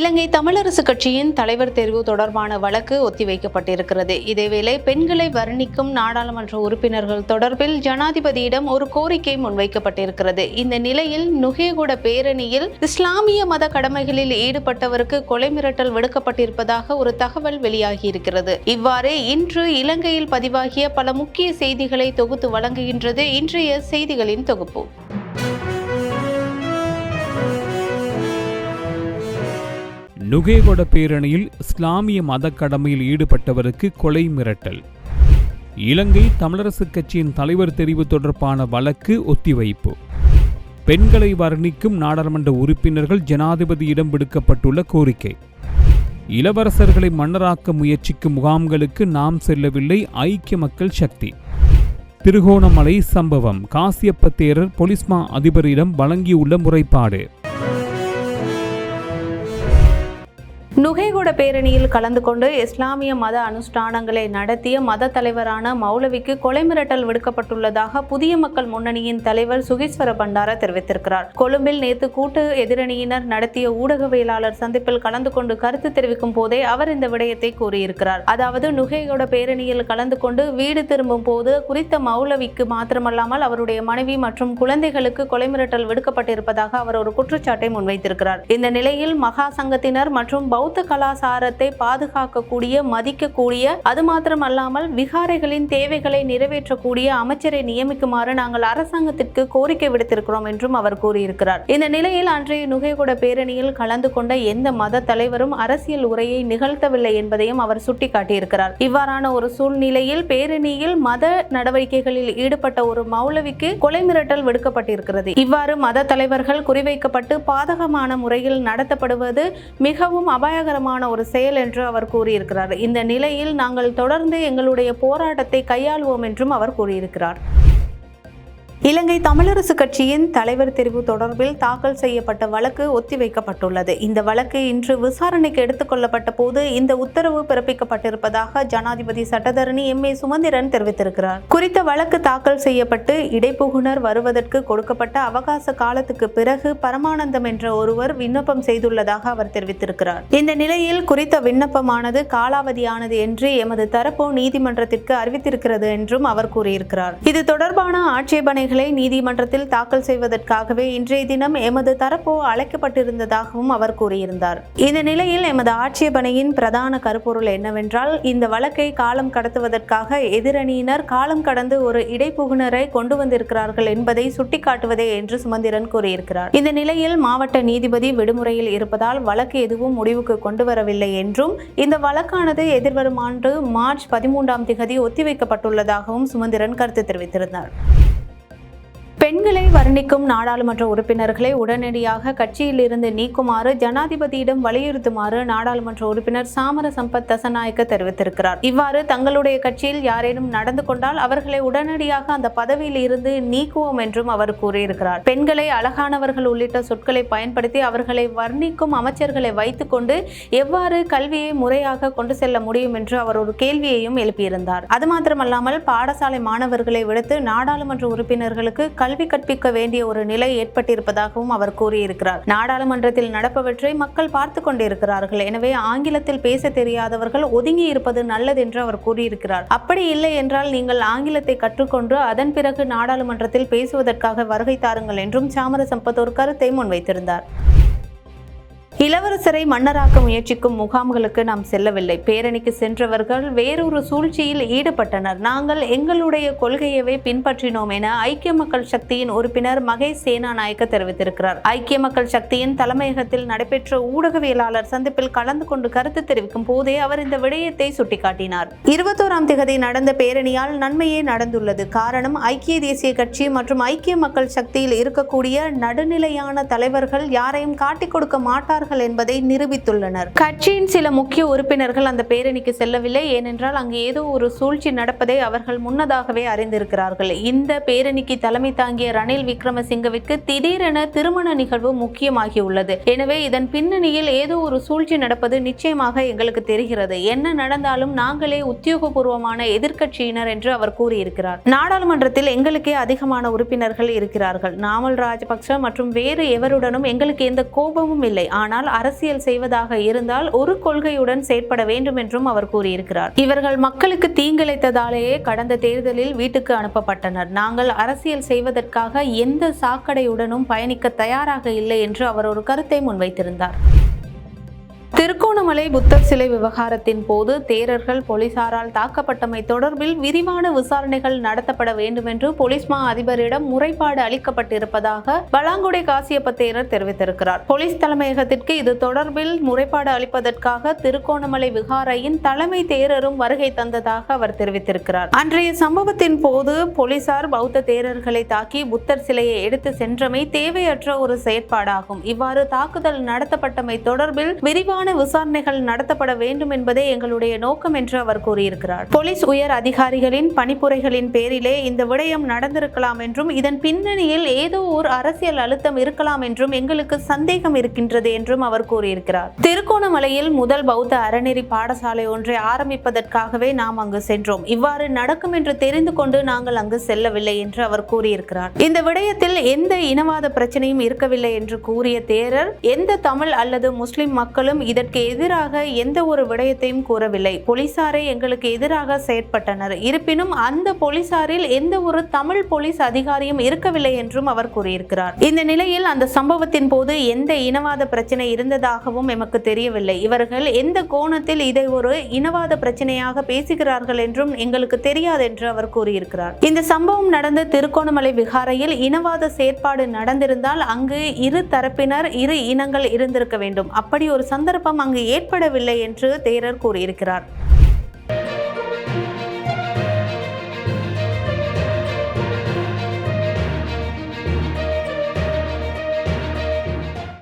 இலங்கை தமிழரசு கட்சியின் தலைவர் தேர்வு தொடர்பான வழக்கு ஒத்திவைக்கப்பட்டிருக்கிறது. இதேவேளை பெண்களை வர்ணிக்கும் நாடாளுமன்ற உறுப்பினர்கள் தொடர்பில் ஜனாதிபதியிடம் ஒரு கோரிக்கை முன்வைக்கப்பட்டிருக்கிறது. இந்த நிலையில் நுகேகுட பேரணியில் இஸ்லாமிய மத கடமைகளில் ஈடுபட்டவருக்கு கொலை மிரட்டல் விடுக்கப்பட்டிருப்பதாக ஒரு தகவல் வெளியாகியிருக்கிறது. இவ்வாறு இன்று இலங்கையில் பதிவாகிய பல முக்கிய செய்திகளை தொகுத்து வழங்குகின்றது இன்றைய செய்திகளின் தொகுப்பு. நுகேகொட பேரணியில் இஸ்லாமிய மத கடமையில் ஈடுபட்டவருக்கு கொலை மிரட்டல். இலங்கை தமிழரசுக் கட்சியின் தலைவர் தெரிவு தொடர்பான வழக்கு ஒத்திவைப்பு. பெண்களை வர்ணிக்கும் நாடாளுமன்ற உறுப்பினர்கள் ஜனாதிபதியிடம் விடுக்கப்பட்டுள்ள கோரிக்கை. இளவரசர்களை மன்னராக்க முயற்சிக்கும் முகாம்களுக்கு நாம் செல்லவில்லை ஐக்கிய மக்கள் சக்தி. திருகோணமலை சம்பவம் காசியப்ப தேரர் பொலிஸ்மா அதிபரிடம் வழங்கியுள்ள முறைப்பாடு. நுகேகுட பேரணியில் கலந்து கொண்டு இஸ்லாமிய மத அனுஷ்டானங்களை நடத்திய மத தலைவரான மௌலவிக்கு கொலை மிரட்டல் விடுக்கப்பட்டுள்ளதாக புதிய மக்கள் முன்னணியின் தலைவர் சுகீஸ்வர பண்டார தெரிவித்திருக்கிறார். கொழும்பில் நேற்று கூட்டு எதிரணியினர் நடத்திய ஊடகவியலாளர் சந்திப்பில் கலந்து கொண்டு கருத்து தெரிவிக்கும் போதே அவர் இந்த விடயத்தை கூறியிருக்கிறார். அதாவது நுகேகுட பேரணியில் கலந்து கொண்டு வீடு திரும்பும் போது குறித்த மௌலவிக்கு மாத்திரமல்லாமல் அவருடைய மனைவி மற்றும் குழந்தைகளுக்கு கொலை மிரட்டல் விடுக்கப்பட்டிருப்பதாக அவர் ஒரு குற்றச்சாட்டை முன்வைத்திருக்கிறார். இந்த நிலையில் மகா சங்கத்தினர் மற்றும் பௌத்த கலாசாரத்தை பாதுகாக்கக்கூடிய மதிக்கக்கூடிய அது மாத்திரமல்லாமல் விகாரைகளின் தேவைகளை நிறைவேற்றக்கூடிய அமைச்சரை நியமிக்குமாறு நாங்கள் அரசாங்கத்திற்கு கோரிக்கை விடுத்திருக்கிறோம் என்றும் அவர் கூறியிருக்கிறார். இந்த நிலையில் அன்றைய நுகைகுட பேரணியில் கலந்து கொண்ட எந்த மத தலைவரும் அரசியல் உரையை நிகழ்த்தவில்லை என்பதையும் அவர் சுட்டிக்காட்டியிருக்கிறார். இவ்வாறான ஒரு சூழ்நிலையில் பேரணியில் மத நடவடிக்கைகளில் ஈடுபட்ட ஒரு மௌலவிக்கு கொலை மிரட்டல் விடுக்கப்பட்டிருக்கிறது. இவ்வாறு மத தலைவர்கள் குறிவைக்கப்பட்டு பாதகமான முறையில் நடத்தப்படுவது மிகவும் அபாயகரமான ஒரு செயல் என்று அவர் கூறியிருக்கிறார். இந்த நிலையில் நாங்கள் தொடர்ந்து எங்களுடைய போராட்டத்தை கையாள்வோம் என்றும் அவர் கூறியிருக்கிறார். இலங்கை தமிழரசு கட்சியின் தலைவர் தெரிவு தொடர்பில் தாக்கல் செய்யப்பட்ட வழக்கு ஒத்திவைக்கப்பட்டுள்ளது. இந்த வழக்கு இன்று விசாரணைக்கு எடுத்துக்கொள்ளப்பட்ட போது இந்த உத்தரவு பிறப்பிக்கப்பட்டிருப்பதாக ஜனாதிபதி சட்டத்தரணி எம். ஏ. சுமந்திரன் தெரிவித்திருக்கிறார். குறித்த வழக்கு தாக்கல் செய்யப்பட்டு இடைப்புகுனர் வருவதற்கு கொடுக்கப்பட்ட அவகாச காலத்துக்கு பிறகு பரமானந்தம் என்ற ஒருவர் விண்ணப்பம் செய்துள்ளதாக அவர் தெரிவித்திருக்கிறார். இந்த நிலையில் குறித்த விண்ணப்பமானது காலாவதியானது என்று எமது தரப்பு நீதிமன்றத்திற்கு அறிவித்திருக்கிறது என்றும் அவர் கூறியிருக்கிறார். இது தொடர்பான ஆட்சேபனை ஆவணங்களை நீதிமன்றத்தில் தாக்கல் செய்வதற்காகவே இன்றைய தினம் எமது தரப்போ அழைக்கப்பட்டிருந்ததாகவும் அவர் கூறியிருந்தார். இந்த நிலையில் எமது ஆட்சேபனையின் பிரதான கருப்பொருள் என்னவென்றால் இந்த வழக்கை காலம் கடத்துவதற்காக எதிரணியினர் காலம் கடந்து ஒரு இடைப்புகுனரை கொண்டு வந்திருக்கிறார்கள் என்பதை சுட்டிக்காட்டுவதே என்று சுமந்திரன் கூறியிருக்கிறார். இந்த நிலையில் மாவட்ட நீதிபதி விடுமுறையில் இருப்பதால் வழக்கு எதுவும் முடிவுக்கு கொண்டு வரவில்லை என்றும் இந்த வழக்கானது எதிர்வரும் ஆண்டு மார்ச் பதிமூன்றாம் திகதி ஒத்திவைக்கப்பட்டுள்ளதாகவும் சுமந்திரன் கருத்து தெரிவித்திருந்தார். பெண்களை வர்ணிக்கும் நாடாளுமன்ற உறுப்பினர்களை உடனடியாக கட்சியில் இருந்து நீக்குமாறு ஜனாதிபதியிடம் வலியுறுத்துமாறு நாடாளுமன்ற உறுப்பினர் சாமர சம்பத் தசநாயக்க தெரிவித்திருக்கிறார். இவ்வாறு தங்களுடைய கட்சியில் யாரேனும் நடந்து கொண்டால் அவர்களை உடனடியாக அந்த பதவியில் இருந்து நீக்குவோம் என்றும் அவர் கூறியிருக்கிறார். பெண்களை அழகானவர்கள் உள்ளிட்ட சொற்களை பயன்படுத்தி அவர்களை வர்ணிக்கும் அமைச்சர்களை வைத்துக்கொண்டு எவ்வாறு கல்வியை முறையாக கொண்டு செல்ல முடியும் என்று அவர் ஒரு கேள்வியையும் எழுப்பியிருந்தார். அது மாத்திரமல்லாமல் பாடசாலை மாணவர்களை விடுத்து நாடாளுமன்ற உறுப்பினர்களுக்கு கல்வி கற்பிக்க வேண்டிய ஒரு நிலை ஏற்பட்டிருப்பதாகவும் அவர் கூறியிருக்கிறார். நாடாளுமன்றத்தில் நடப்பவற்றை மக்கள் பார்த்து கொண்டிருக்கிறார்கள். எனவே ஆங்கிலத்தில் பேச தெரியாதவர்கள் ஒதுங்கி இருப்பது நல்லது என்று அவர் கூறியிருக்கிறார். அப்படி இல்லை என்றால் நீங்கள் ஆங்கிலத்தை கற்றுக்கொண்டு அதன் பிறகு நாடாளுமன்றத்தில் பேசுவதற்காக வருகை தாருங்கள் என்றும் சாமர சம்பத் ஒரு கருத்தை முன்வைத்திருந்தார். இளவரசரை மன்னராக்க முயற்சிக்கும் முகாம்களுக்கு நாம் செல்லவில்லை. பேரணிக்கு சென்றவர்கள் வேறொரு சூழ்ச்சியில் ஈடுபட்டனர். நாங்கள் எங்களுடைய கொள்கையவே பின்பற்றினோம் என ஐக்கிய மக்கள் சக்தியின் உறுப்பினர் மகேஷ் சேனாநாயக்க தெரிவித்திருக்கிறார். ஐக்கிய மக்கள் சக்தியின் தலைமையகத்தில் நடைபெற்ற ஊடகவியலாளர் சந்திப்பில் கலந்து கொண்டு கருத்து தெரிவிக்கும் போதே அவர் இந்த விடயத்தை சுட்டிக்காட்டினார். இருபத்தோராம் திகதி நடந்த பேரணியால் நன்மையே நடந்துள்ளது. காரணம் ஐக்கிய தேசிய கட்சி மற்றும் ஐக்கிய மக்கள் சக்தியில் இருக்கக்கூடிய நடுநிலையான தலைவர்கள் யாரையும் காட்டிக் கொடுக்க மாட்டார்கள் இருக்கிறார்கள் என்பதை நிரூபித்துள்ளனர். கட்சியின் சில முக்கிய உறுப்பினர்கள் அந்த பேரணிக்கு செல்லவில்லை. ஏனென்றால் அங்கு ஏதோ ஒரு சூழ்ச்சி நடப்பதை அவர்கள் முன்னதாகவே அறிந்திருக்கிறார்கள். இந்த பேரணிக்கு தலைமை தாங்கிய ரணில் விக்ரமசிங்கவிற்கு திடீரென திருமண நிகழ்வு முக்கியமாகியுள்ளது. எனவே இதன் பின்னணியில் ஏதோ ஒரு சூழ்ச்சி நடப்பது நிச்சயமாக எங்களுக்கு தெரிகிறது. என்ன நடந்தாலும் நாங்களே உத்தியோகபூர்வமான எதிர்க்கட்சியினர் என்று அவர் கூறியிருக்கிறார். நாடாளுமன்றத்தில் எங்களுக்கே அதிகமான உறுப்பினர்கள் இருக்கிறார்கள். நாமல் ராஜபக்ச மற்றும் வேறு எவருடனும் எங்களுக்கு எந்த கோபமும் இல்லை. ஆனால் ஆனால் அரசியல் செய்வதாக இருந்தால் ஒரு கொள்கையுடன் செயற்பட வேண்டும் என்றும் அவர் கூறியிருக்கிறார். இவர்கள் மக்களுக்கு தீங்கிழைத்ததாலேயே கடந்த தேர்தலில் வீட்டுக்கு அனுப்பப்பட்டனர். நாங்கள் அரசியல் செய்வதற்காக எந்த சாக்கடையுடனும் பயணிக்க தயாராக இல்லை என்று அவர் ஒரு கருத்தை முன்வைத்திருந்தார். திருகோணமலை புத்தர் சிலை விவகாரத்தின் போது தேரர்கள் போலீசாரால் தாக்கப்பட்டமை தொடர்பில் விரிவான விசாரணைகள் நடத்தப்பட வேண்டும் என்று போலீஸ் மா அதிபரிடம் முறைப்பாடு அளிக்கப்பட்டிருப்பதாக பலாங்குடை காசியப்ப தேரர் தெரிவித்திருக்கிறார். போலீஸ் தலைமையகத்திற்கு இது தொடர்பில் முறைப்பாடு அளிப்பதற்காக திருகோணமலை விகாரையின் தலைமை தேரரும் வருகை தந்ததாக அவர் தெரிவித்திருக்கிறார். அன்றைய சம்பவத்தின் போது போலீசார் பௌத்த தேரர்களை தாக்கி புத்தர் சிலையை எடுத்து சென்றமை தேவையற்ற ஒரு செயற்பாடாகும். இவ்வாறு தாக்குதல் நடத்தப்பட்டமை தொடர்பில் விரிவான விசாரணைகள் நடத்தப்பட வேண்டும் என்பதே எங்களுடைய நோக்கம் என்று அவர் கூறியிருக்கிறார். போலீஸ் உயர் அதிகாரிகளின் பணிப்புரைகளின் பேரிலே இந்த விடயம் நடந்திருக்கலாம் என்றும் இதன் பின்னணியில் ஏதோ ஒரு அரசியல் அழுத்தம் இருக்கலாம் என்றும் எங்களுக்கு சந்தேகம் இருக்கின்றது என்றும் அவர் கூறியிருக்கிறார். திருகோணமலையில் முதல் பௌத்த அறநெறி பாடசாலை ஒன்றை ஆரம்பிப்பதற்காகவே நாம் அங்கு சென்றோம். இவ்வாறு நடக்கும் என்று தெரிந்து கொண்டு நாங்கள் அங்கு செல்லவில்லை என்று அவர் கூறியிருக்கிறார். இந்த விடயத்தில் எந்த இனவாத பிரச்சனையும் இருக்கவில்லை என்று கூறிய தேரர் எந்த தமிழ் அல்லது முஸ்லிம் மக்களும் இதற்கு எதிராக எந்த ஒரு விடயத்தையும் கூறவில்லை. போலீசாரே எங்களுக்கு எதிராக செயற்பட்டனர். இருப்பினும் அந்த போலீசாரில் எந்த ஒரு தமிழ் போலீஸ் அதிகாரியும் இருக்கவில்லை என்றும் அவர் கூறியிருக்கிறார். இந்த நிலையில் அந்த சம்பவத்தின் போது எந்த இனவாத பிரச்சனை இருந்ததாகவும் எமக்கு தெரியவில்லை. இவர்கள் எந்த கோணத்தில் இதை ஒரு இனவாத பிரச்சனையாக பேசுகிறார்கள் என்றும் எங்களுக்கு தெரியாது என்று அவர் கூறியிருக்கிறார். இந்த சம்பவம் நடந்த திருகோணமலை விகாரையில் இனவாத செயற்பாடு நடந்திருந்தால் அங்கு இரு தரப்பினர் இரு இனங்கள் இருந்திருக்க வேண்டும். அப்படி ஒரு சந்தர்ப்பம் சந்தர்ப்பம் அங்கு ஏற்படவில்லை என்று தேரர் கூறியிருக்கிறார்.